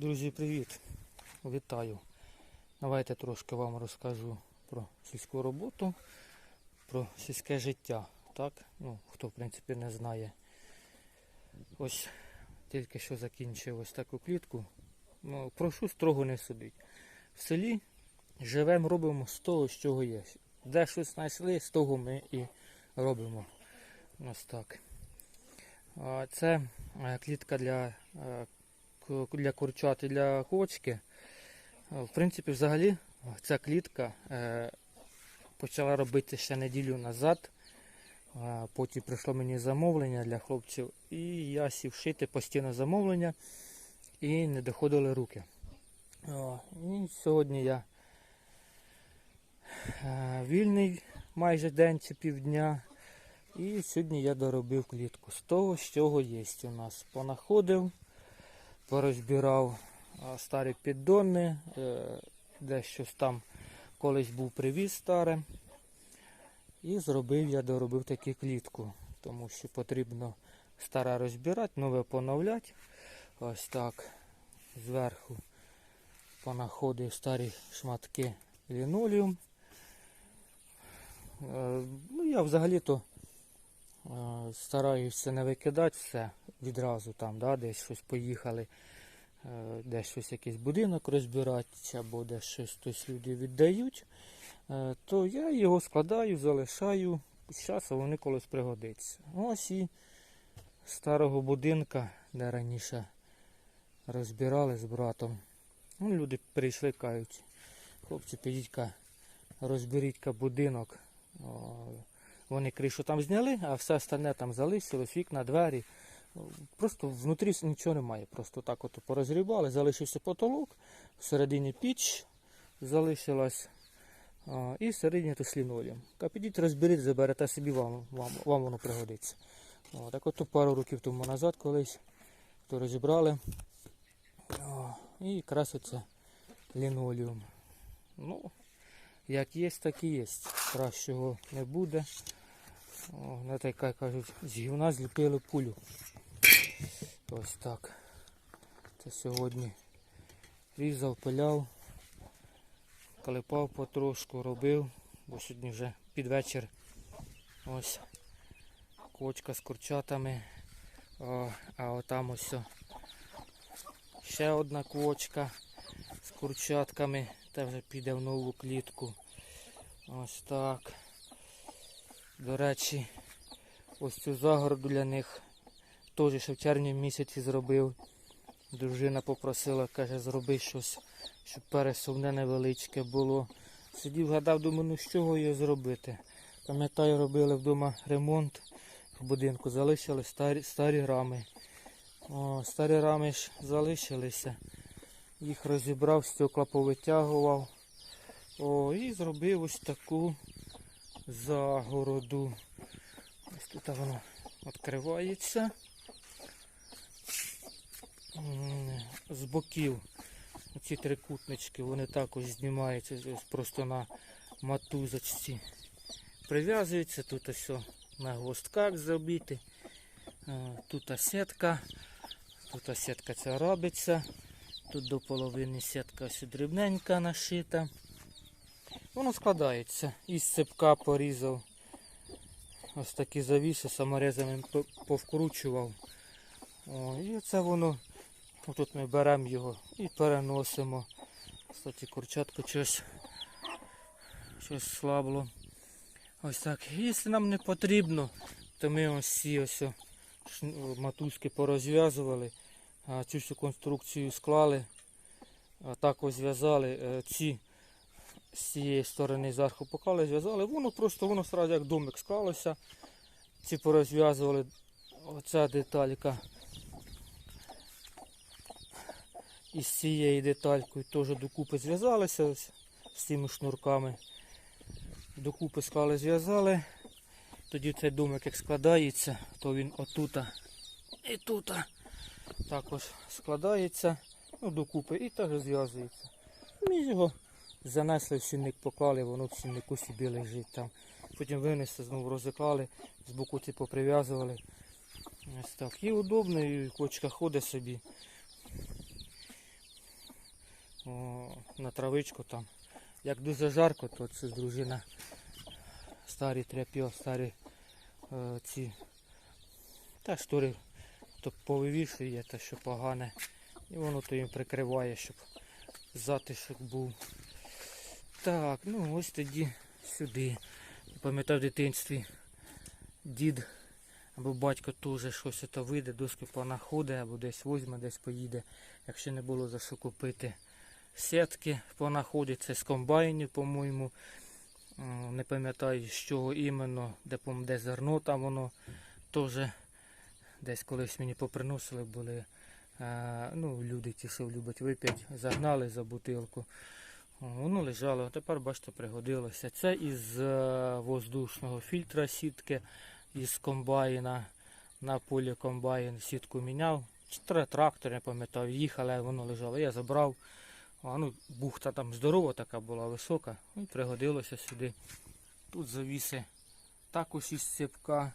Друзі, привіт! Вітаю! Давайте трошки вам розкажу про сільську роботу, про сільське життя. Так? Ну, хто в принципі не знає. Ось тільки що закінчив ось таку клітку. Ну, прошу строго не судить. В селі живемо, робимо з того, з чого є. Де щось знайшли, з того ми і робимо. Ось так. Це е, клітка для е, для курчат і для кочки. Е, В принципі, взагалі, ця клітка е, почала робити ще неділю назад. Е, Потім прийшло мені замовлення для хлопців, і я сів шити постійно замовлення і не доходили руки. І сьогодні я е, вільний майже день чи півдня. І сьогодні я доробив клітку з того, з чого є у нас. Понаходив, порозбирав старі піддони, е, де щось там колись був привіз старе. І зробив я, доробив таку клітку, тому що потрібно старе розбирати, нове поновляти. Ось так. Зверху понаходив старі шматки лінолеум. Е, Ну, я взагалі-то стараюся не викидати все відразу там, да, десь щось поїхали, е, десь щось якийсь будинок розбирати, або десь щось хтось люди віддають, е, то я його складаю, залишаю, з часу вони колись пригодиться. Ось і старого будинка, де раніше розбирали з братом. Ну, люди прийшли, кажуть, хлопці, підіть-ка, розберіть-ка будинок. Вони кришу там зняли, а все остальне там залишилось, вікна, двері. Просто внутрі нічого немає. Просто так от порозрібали, залишився потолок, всередині піч залишилась. І всередині то лінолеум. Та підіть розберіть, заберете собі, вам, вам, вам воно пригодиться. О, так от пару років тому назад колись то розібрали. О, і якраз оце лінолеум. Ну, як є, так і є. Кращого не буде. О, не така кажуть, з гівна зліпили пулю. Ось так. Це сьогодні різав, пиляв, клепав потрошку, робив, бо сьогодні вже під вечір ось кочка з курчатами. О, а отам ось ще одна кочка з курчатками. Та вже піде в нову клітку. Ось так. До речі, ось цю загороду для них теж ще в червні місяці зробив. Дружина попросила, каже, зроби щось, щоб пересувне невеличке було. Сидів, гадав, думаю, ну з чого її зробити. Пам'ятаю, робили вдома ремонт в будинку, залишили старі, старі рами. О, старі рами ж залишилися. Їх розібрав, стекла повитягував. О, і зробив ось таку загороду. Ось тут воно відкривається. З боків ці трикутнички, вони також знімаються просто на матузочці. Прив'язуються, тут ось на гвоздках забити. Е, Тут сітка, тут сітка ця робиться. Тут до половини сітка ось дрібненька нашита. Воно складається. Із цепка порізав. Ось такі завіси саморезами повкручував. О, і це воно. Тут ми беремо його і переносимо. Кстати, курчатка щось, щось слабло. Ось так. Якщо нам не потрібно, то ми ось ці ось матузки порозв'язували. Цю всю конструкцію склали, а так ось зв'язали е, ці з цієї сторони зверху поклали, зв'язали, воно просто воно одразу як домик склалося. Ці порозв'язували оця деталька із цією деталькою теж докупи зв'язалися з цими шнурками. Докупи склали, зв'язали. Тоді цей домик як складається, то він отута і тута також складається ну, докупи і так зв'язується. Ми його занесли в сінник, поклали, воно в сіннику собі лежить там. Потім винесли, знову розіклали, з боку ці поприв'язували. Ось так. І удобно, і кочка ходить собі. о, на травичку там. Як дуже жарко, то це дружина старі тряп'я, старі е, ці та штори то повивішує те, що погане. І воно то їм прикриває, щоб затишок був. Так, ну ось тоді сюди. Пам'ятаю в дитинстві дід або батько теж щось ото вийде, доски понаходить, або десь візьме, десь поїде, якщо не було за що купити. Сітки понаходять, це з комбайнів, по-моєму. Не пам'ятаю, з чого іменно, де, де зерно там воно теж десь колись мені поприносили були. е, ну, люди ті, що люблять вип'ять, загнали за бутилку. Воно лежало, тепер, бачите, пригодилося. Це із е, воздушного фільтра сітки, із комбайна. На полі комбайн сітку міняв. Чотири трактори, не пам'ятаю, їхали, воно лежало. Я забрав. А, ну, бухта там здорова така була, висока. Ну, і пригодилося сюди. Тут завіси також із цепка.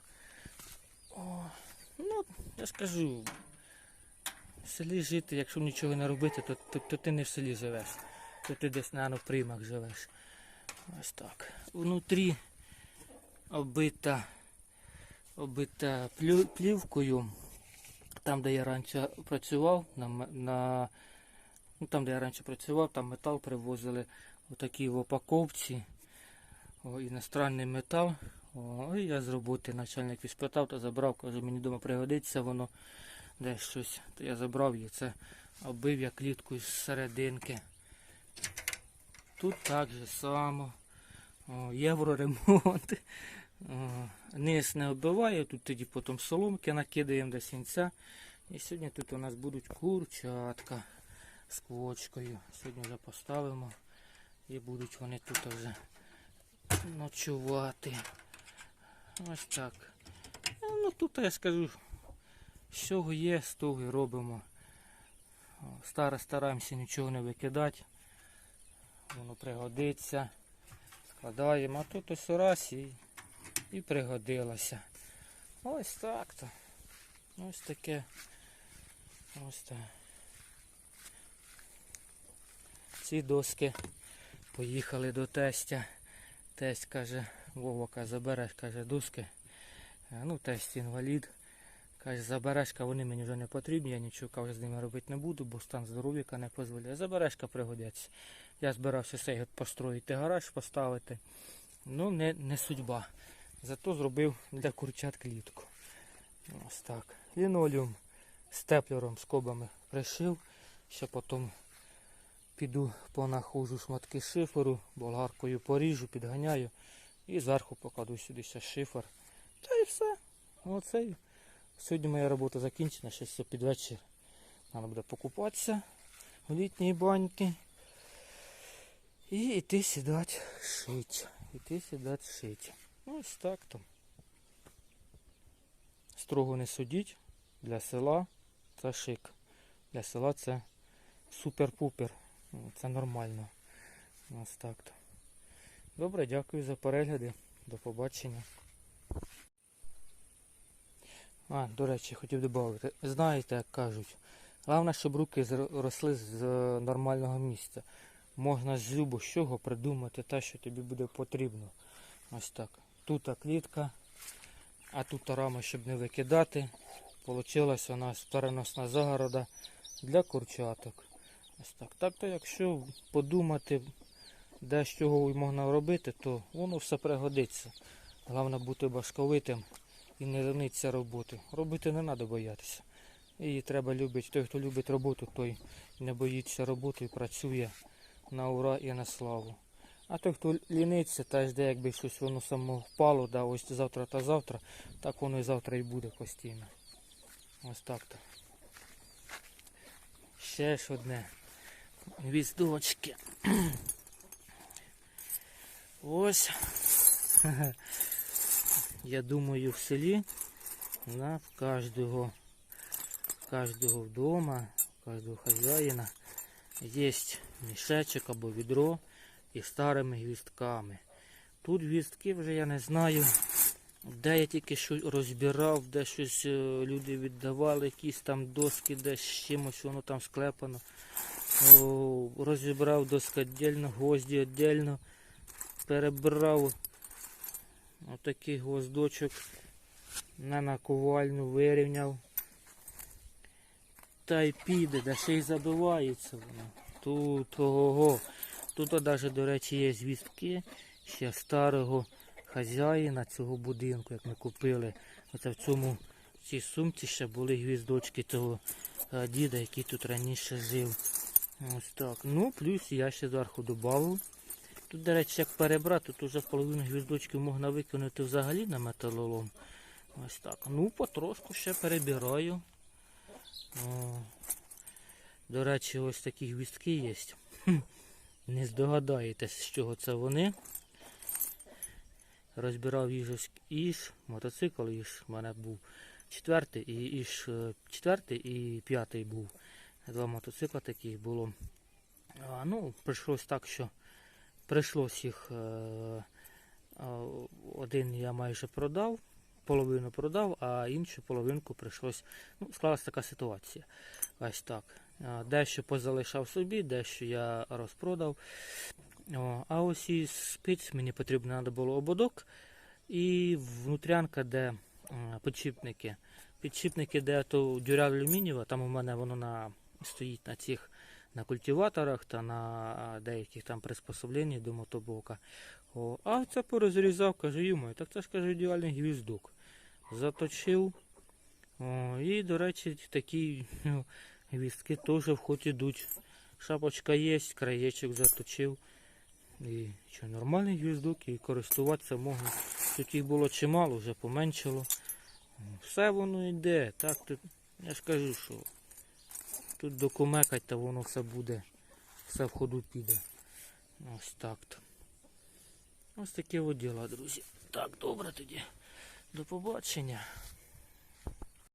О, ну, я ж кажу, в селі жити, якщо нічого не робити, то, то, то ти не в селі живеш. То ти десь, в приймах живеш. Ось так. Внутрі обита плю- плівкою. Там, де я раніше працював, на, на, ну, там, де я раніше працював, там метал привозили отакі в упаковці. О, іностранний метал. О, я з роботи начальник відспитав та забрав, каже, мені вдома пригодиться воно десь щось. То я забрав її. Це оббив я клітку з серединки. Тут так же само. О, євроремонт. О, низ не оббиваю, тут тоді потім соломки накидаємо до сінця. І сьогодні тут у нас будуть курчатка з квочкою. Сьогодні вже поставимо і будуть вони тут вже ночувати. Ось так. Е, Ну тут я скажу, з чого є, з того і робимо. О, Старе стараємося нічого не викидати. Воно пригодиться. Складаємо, а тут ось раз і, і пригодилося. Ось так то. Ось таке. Ось так. Ці доски поїхали до тестя. Тесть каже, Вова каже, забереш, каже, доски. Е, Ну, тесть інвалід. Каже, забереш, ка вони мені вже не потрібні, я нічого з ними робити не буду, бо стан здоров'яка не дозволяє. Забереш, ка пригодяться. Я збирався цей построїти гараж, поставити. Ну, не, не судьба. Зато зробив для курчат клітку. Ось так. Лінолеум з теплером, скобами пришив. Ще потім піду понахожу шматки шиферу, болгаркою поріжу, підганяю і зверху покладу сюди ще шифер. Та і все. Оце. Сьогодні моя робота закінчена, ще все під вечір. Треба буде покупатися в літній баньки. І йти сідати шить. Іти сідати шить. Ну, Ось так то. Строго не судіть. Для села це шик. Для села це супер-пупер. Ну, Це нормально. Ось так то. Добре, дякую за перегляди. До побачення. А, до речі, хотів додати. Знаєте, як кажуть, головне, щоб руки росли з е, нормального місця. Можна з любо чого придумати те, що тобі буде потрібно. Ось так. Тут клітка, а тут рама, щоб не викидати. Получилась у нас переносна загорода для курчаток. Ось так. Так то якщо подумати, де з чого можна робити, то воно все пригодиться. Головне бути башковитим і не лениться роботи. Робити не треба боятися. Її треба любити. Той, хто любить роботу, той не боїться роботи і працює на ура і на славу. А той, хто ліниться та жде, якби щось воно само впало, да, ось завтра та завтра, так воно і завтра і буде постійно. Ось так то. Ще ж одне. Гвіздочки. Ось. Я думаю, в селі на кожного, кожного вдома, кожного хазяїна є мішечок або відро із старими гвістками. Тут гвістки вже я не знаю. Де я тільки що розбирав, де щось е, люди віддавали, якісь там доски, де чимось воно там склепано. О, розібрав доски віддільно, гвозді віддільно, перебрав отакий гвоздочок на наковальню вирівняв. Та й піде, де ще й забивається воно. Тут ого. Тут навіть, до речі, є звістки ще старого хазяїна цього будинку, як ми купили. Оце в цьому в цій сумці ще були гвіздочки того діда, який тут раніше жив. Ось так. Ну, плюс я ще зверху додав. Тут, до речі, як перебрати, тут вже половину гвіздочків можна викинути взагалі на металолом. Ось так. Ну, потрошку ще перебираю. О, до речі, ось такі гвіздки є. Не здогадаєтесь, з чого це вони. Розбирав їж іж, мотоцикл іж в мене був четвертий і іж е, четвертий і п'ятий був. Два мотоцикла таких було. А, ну, прийшлось так, що прийшлось їх. Е, е, один я майже продав, половину продав, а іншу половинку прийшлось. Ну, склалася така ситуація. Ось так. Дещо позалишав собі, дещо я розпродав. А ось із спиць мені потрібно було ободок і внутрянка, де підшипники. Підшипники, де то дюря алюмінієва, там у мене воно на, стоїть на цих на культиваторах та на деяких там приспособленнях до мотоблока. О, а це порозрізав, каже, йому, так це ж каже ідеальний гвіздок. Заточив. О, і, до речі, такі ну, гвіздки теж в ход ідуть. Шапочка є, краєчок заточив. І що, нормальний гвіздок і користуватися можна. Тут їх було чимало, вже поменшало. Все воно йде. Так, тут, я ж кажу, що тут докумекать, та воно все буде, все в ходу піде. Ось так то. Ось таке от діла, друзі. Так, добре тоді. До побачення.